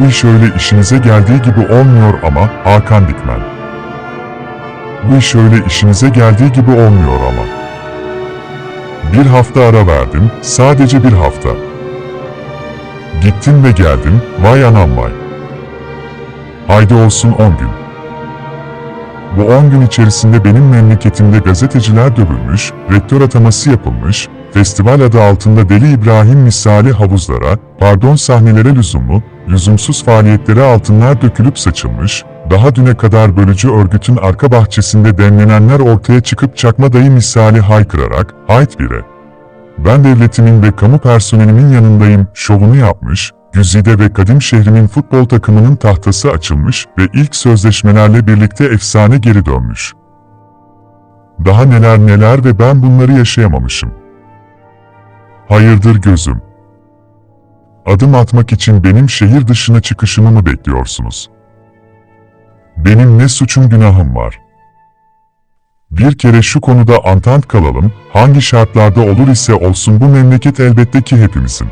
Bu iş öyle işinize geldiği gibi olmuyor ama Hakan Dikmen. Bu iş öyle işinize geldiği gibi olmuyor ama. Bir hafta ara verdim, sadece bir hafta. Gittim ve geldim, vay anam vay. Haydi olsun 10 gün. Bu 10 gün içerisinde benim memleketimde gazeteciler dövülmüş, rektör ataması yapılmış, festival adı altında Deli İbrahim misali havuzlara, pardon sahnelere lüzumlu, lüzumsuz faaliyetlere altınlar dökülüp saçılmış, daha düne kadar bölücü örgütün arka bahçesinde demlenenler ortaya çıkıp çakma dayı misali haykırarak, hayt bire. Ben devletimin ve kamu personelimin yanındayım şovunu yapmış, Güzide ve Kadim şehrimin futbol takımının tahtası açılmış ve ilk sözleşmelerle birlikte efsane geri dönmüş. Daha neler neler ve ben bunları yaşayamamışım. Hayırdır gözüm? Adım atmak için benim şehir dışına çıkışımı mı bekliyorsunuz? Benim ne suçum günahım var? Bir kere şu konuda antant kalalım, hangi şartlarda olur ise olsun bu memleket elbette ki hepimizin.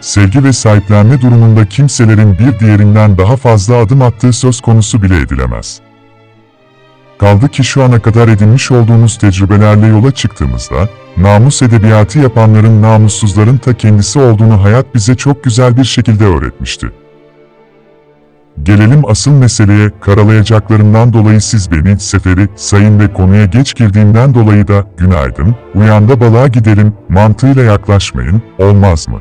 Sevgi ve sahiplenme durumunda kimselerin bir diğerinden daha fazla adım attığı söz konusu bile edilemez. Kaldı ki şu ana kadar edinmiş olduğumuz tecrübelerle yola çıktığımızda, namus edebiyatı yapanların namussuzların ta kendisi olduğunu hayat bize çok güzel bir şekilde öğretmişti. Gelelim asıl meseleye, karalayacaklarından dolayı siz beni, seferi, sayın ve konuya geç girdiğimden dolayı da, günaydın, uyanda balığa gidelim, mantığıyla yaklaşmayın, olmaz mı?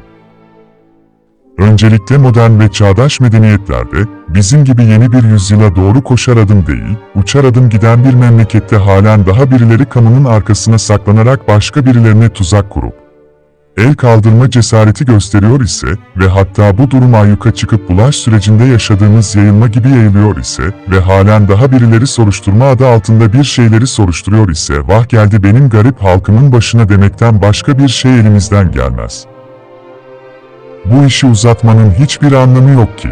Öncelikle modern ve çağdaş medeniyetlerde, bizim gibi yeni bir yüzyıla doğru koşar adım değil, uçar adım giden bir memlekette halen daha birileri kamunun arkasına saklanarak başka birilerine tuzak kurup, el kaldırma cesareti gösteriyor ise ve hatta bu durum ayyuka çıkıp bulaş sürecinde yaşadığımız yayılma gibi yayılıyor ise ve halen daha birileri soruşturma adı altında bir şeyleri soruşturuyor ise vah geldi benim garip halkımın başına demekten başka bir şey elimizden gelmez. Bu işi uzatmanın hiçbir anlamı yok ki.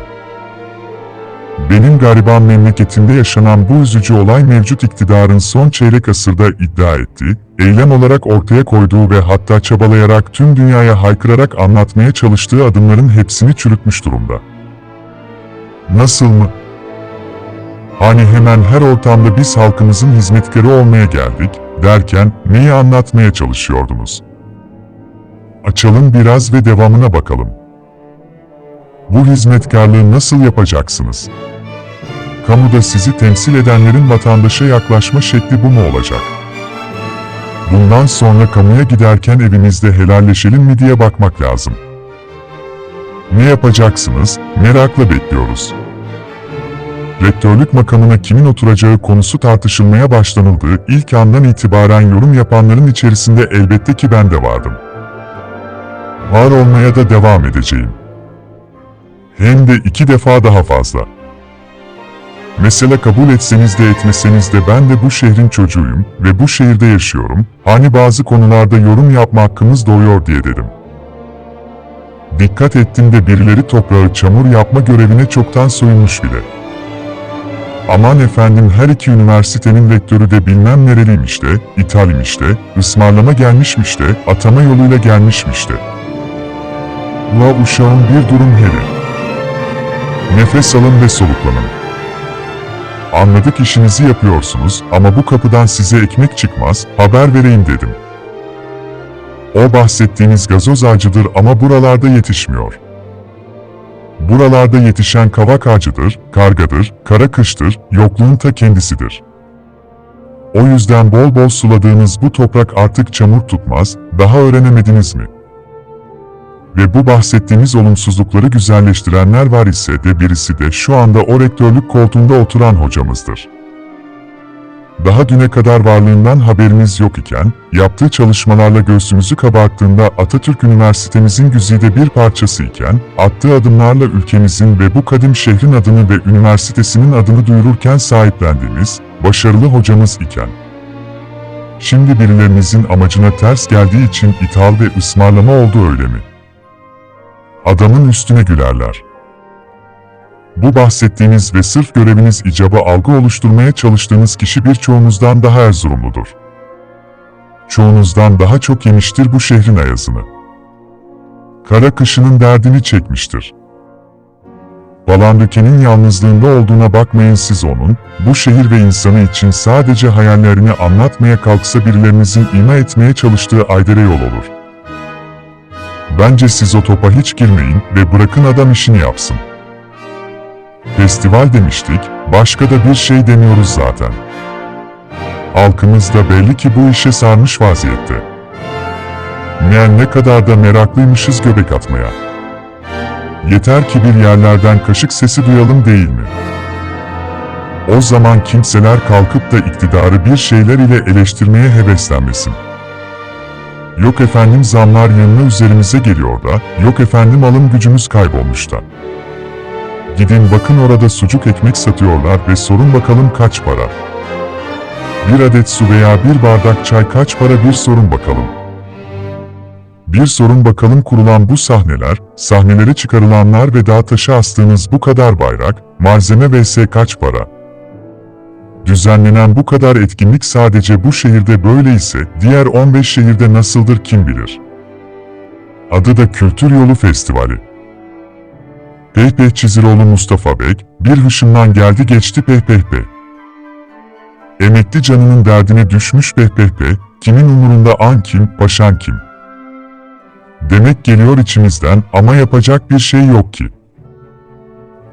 Benim gariban memleketimde yaşanan bu üzücü olay mevcut iktidarın son çeyrek asırda iddia ettiği, eylem olarak ortaya koyduğu ve hatta çabalayarak tüm dünyaya haykırarak anlatmaya çalıştığı adımların hepsini çürütmüş durumda. Nasıl mı? Hani hemen her ortamda biz halkımızın hizmetkarı olmaya geldik, derken neyi anlatmaya çalışıyordunuz? Açalım biraz ve devamına bakalım. Bu hizmetkarlığı nasıl yapacaksınız? Kamuda sizi temsil edenlerin vatandaşa yaklaşma şekli bu mu olacak? Bundan sonra kamuya giderken evimizde helalleşelim mi diye bakmak lazım. Ne yapacaksınız? Merakla bekliyoruz. Rektörlük makamına kimin oturacağı konusu tartışılmaya başlanıldığı ilk andan itibaren yorum yapanların içerisinde elbette ki ben de vardım. Var olmaya da devam edeceğim. Hem de iki defa daha fazla. Mesela kabul etseniz de etmeseniz de ben de bu şehrin çocuğuyum ve bu şehirde yaşıyorum, hani bazı konularda yorum yapma hakkımız doğuyor diye dedim. Dikkat ettim de birileri toprağı çamur yapma görevine çoktan soyunmuş bile. Aman efendim her iki üniversitenin rektörü de bilmem nereliymiş de, İthalymış de, ısmarlama gelmişmiş de, atama yoluyla gelmişmiş de. Ula uşağın bir durum hele. Nefes alın ve soluklanın. Anladık işinizi yapıyorsunuz ama bu kapıdan size ekmek çıkmaz, haber vereyim dedim. O bahsettiğiniz gazoz ağacıdır ama buralarda yetişmiyor. Buralarda yetişen kavak ağacıdır, kargadır, kara kıştır, yokluğun ta kendisidir. O yüzden bol bol suladığınız bu toprak artık çamur tutmaz, daha öğrenemediniz mi?'' Ve bu bahsettiğimiz olumsuzlukları güzelleştirenler var ise de birisi de şu anda o rektörlük koltuğunda oturan hocamızdır. Daha düne kadar varlığından haberimiz yok iken, yaptığı çalışmalarla göğsümüzü kabarttığında Atatürk Üniversitemizin güzide bir parçası iken, attığı adımlarla ülkemizin ve bu kadim şehrin adını ve üniversitesinin adını duyururken sahiplendiğimiz, başarılı hocamız iken, Şimdi birilerinizin amacına ters geldiği için ithal ve ısmarlama oldu öyle mi? Adamın üstüne gülerler. Bu bahsettiğiniz ve sırf göreviniz icaba algı oluşturmaya çalıştığınız kişi birçoğunuzdan daha Erzurumludur. Çoğunuzdan daha çok yemiştir bu şehrin ayazını. Kara kışının derdini çekmiştir. Balandöke'nin yalnızlığında olduğuna bakmayın siz onun, bu şehir ve insanı için sadece hayallerini anlatmaya kalksa birilerinizin ima etmeye çalıştığı aydere yol olur. Bence siz o topa hiç girmeyin ve bırakın adam işini yapsın. Festival demiştik, başka da bir şey demiyoruz zaten. Halkımız da belli ki bu işe sarmış vaziyette. Meğer ne kadar da meraklıymışız göbek atmaya. Yeter ki bir yerlerden kaşık sesi duyalım değil mi? O zaman kimseler kalkıp da iktidarı bir şeyler ile eleştirmeye heveslenmesin. Yok efendim zamlar yanına üzerimize geliyor da, yok efendim alım gücümüz kaybolmuş da. Gidin bakın orada sucuk ekmek satıyorlar ve sorun bakalım kaç para. Bir adet su veya bir bardak çay kaç para bir sorun bakalım. Bir sorun bakalım kurulan bu sahneler, sahnelere çıkarılanlar ve dağ taşı astığınız bu kadar bayrak, malzeme vs kaç para? Düzenlenen bu kadar etkinlik sadece bu şehirde böyle ise diğer 15 şehirde nasıldır kim bilir. Adı da Kültür Yolu Festivali. Pehpeh Çiziroğlu Mustafa Bek, bir hışımdan geldi geçti pehpehpeh. Emekli canının derdine düşmüş pehpehpeh, kimin umurunda an kim, paşan kim? Demek geliyor içimizden ama yapacak bir şey yok ki.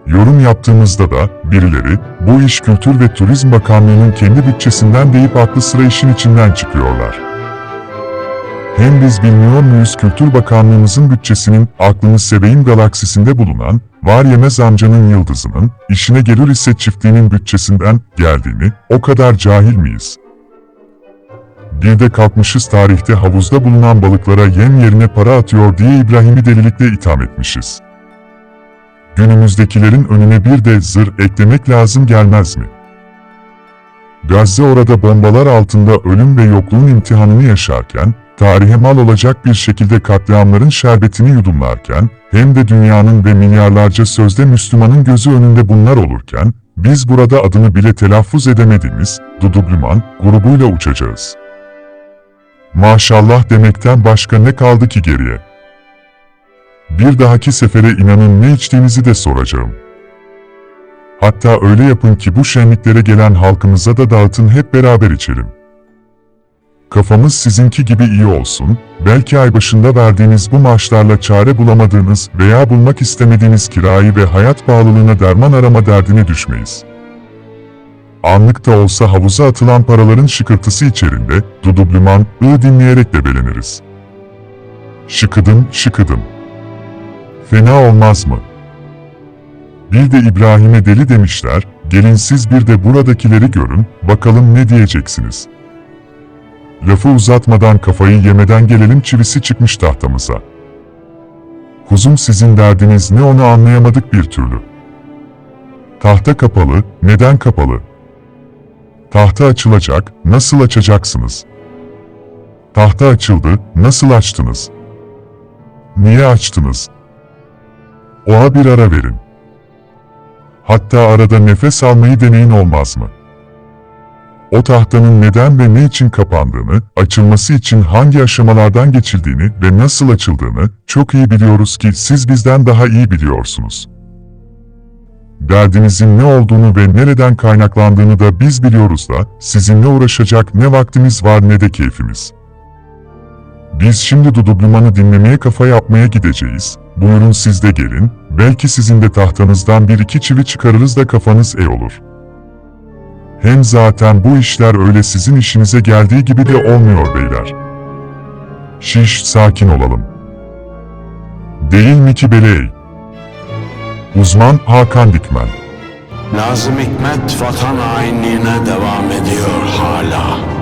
Yorum yaptığımızda da birileri bu iş Kültür ve Turizm Bakanlığı'nın kendi bütçesinden deyip aklı sıra işin içinden çıkıyorlar. Hem biz bilmiyor muyuz Kültür Bakanlığımızın bütçesinin aklını seveyim galaksisinde bulunan var yemez amcanın yıldızının işine gelir ise çiftliğinin bütçesinden geldiğini o kadar cahil miyiz? Bir de kalkmışız tarihte havuzda bulunan balıklara yem yerine para atıyor diye İbrahim'i delilikle itham etmişiz. Günümüzdekilerin önüne bir de zır eklemek lazım gelmez mi? Gazze orada bombalar altında ölüm ve yokluğun imtihanını yaşarken, tarihe mal olacak bir şekilde katliamların şerbetini yudumlarken, hem de dünyanın ve milyarlarca sözde Müslümanın gözü önünde bunlar olurken, biz burada adını bile telaffuz edemediğimiz Dudubliman grubuyla uçacağız. Maşallah demekten başka ne kaldı ki geriye? Bir dahaki sefere inanın ne içtiğinizi de soracağım. Hatta öyle yapın ki bu şenliklere gelen halkımıza da dağıtın hep beraber içelim. Kafamız sizinki gibi iyi olsun, belki ay başında verdiğiniz bu maaşlarla çare bulamadığınız veya bulmak istemediğiniz kirayı ve hayat bağlılığına derman arama derdine düşmeyiz. Anlık da olsa havuza atılan paraların şıkırtısı içerinde, dudubliman, ı dinleyerek de beleniriz. Şıkıdım, şıkıdım. Fena olmaz mı? Bir de İbrahim'e deli demişler, gelin siz bir de buradakileri görün, bakalım ne diyeceksiniz. Lafı uzatmadan kafayı yemeden gelelim çivisi çıkmış tahtamıza. Kuzum sizin derdiniz ne onu anlayamadık bir türlü. Tahta kapalı, neden kapalı? Tahta açılacak, nasıl açacaksınız? Tahta açıldı, nasıl açtınız? Niye açtınız? Oğa bir ara verin. Hatta arada nefes almayı deneyin olmaz mı? O tahtanın neden ve ne için kapandığını, açılması için hangi aşamalardan geçildiğini ve nasıl açıldığını çok iyi biliyoruz ki siz bizden daha iyi biliyorsunuz. Derdinizin ne olduğunu ve nereden kaynaklandığını da biz biliyoruz da sizinle uğraşacak ne vaktimiz var ne de keyfimiz. Biz şimdi Dudubliman'ı dinlemeye kafa yapmaya gideceğiz. Buyurun siz de gelin, belki sizin de tahtanızdan bir iki çivi çıkarırız da kafanız ey olur. Hem zaten bu işler öyle sizin işinize geldiği gibi de olmuyor beyler. Şiş sakin olalım. Değil mi ki beley? Uzman Hakan Dikmen Nazım Hikmet vatan hainliğine devam ediyor hala.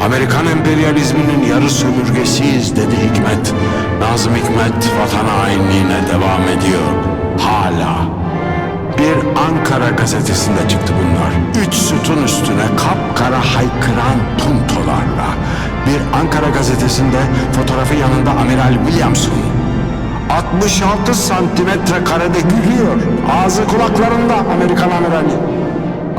Amerikan emperyalizminin yarı sömürgesiyiz dedi Hikmet. Nazım Hikmet vatan hainliğine devam ediyor hala. Bir Ankara gazetesinde çıktı bunlar. Üç sütun üstüne kapkara haykıran puntolarla. Bir Ankara gazetesinde fotoğrafı yanında Amiral Williamson. 66 santimetre karede gülüyor. Ağzı kulaklarında Amerikan amirali.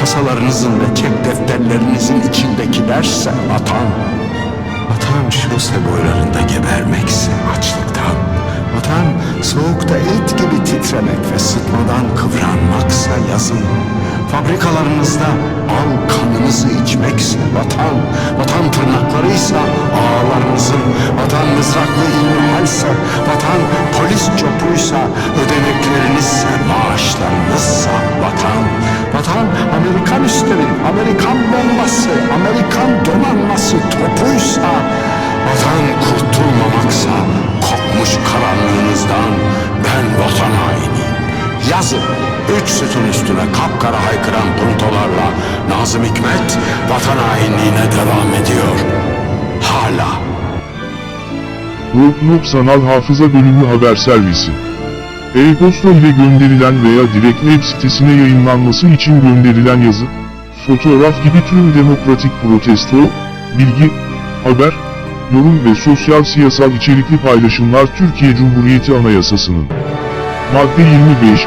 kasalarınızın ve çek defterlerinizin içindekilerse vatan. Vatan şose boylarında gebermekse açlıktan. Vatan soğukta et gibi titremek ve sıtmadan kıvranmaksa yazın. Fabrikalarınızda al kanınızı içmekse vatan. Vatan tırnaklarıysa ağalarınızın. Vatan mızraklı ilmihalse. Vatan polis çopuysa. Ödeneklerinizse maaşlarınızsa vatan. Vatan Amerikan üstleri, Amerikan bombası, Amerikan donanması topuysa. Vatan kurtulmamaksa kokmuş karanlığınızdan ben vatan hainiyim. Yazın üç sütun üstüne kapkara haykıran puntolarla Nazım Hikmet vatan hainliğine devam ediyor. Hala. Noob Sanal Hafıza Bölümü Haber Servisi E-posta ile gönderilen veya direkt web sitesine yayınlanması için gönderilen yazı, fotoğraf gibi tüm demokratik protesto, bilgi, haber, yorum ve sosyal siyasal içerikli paylaşımlar Türkiye Cumhuriyeti Anayasası'nın Madde 25,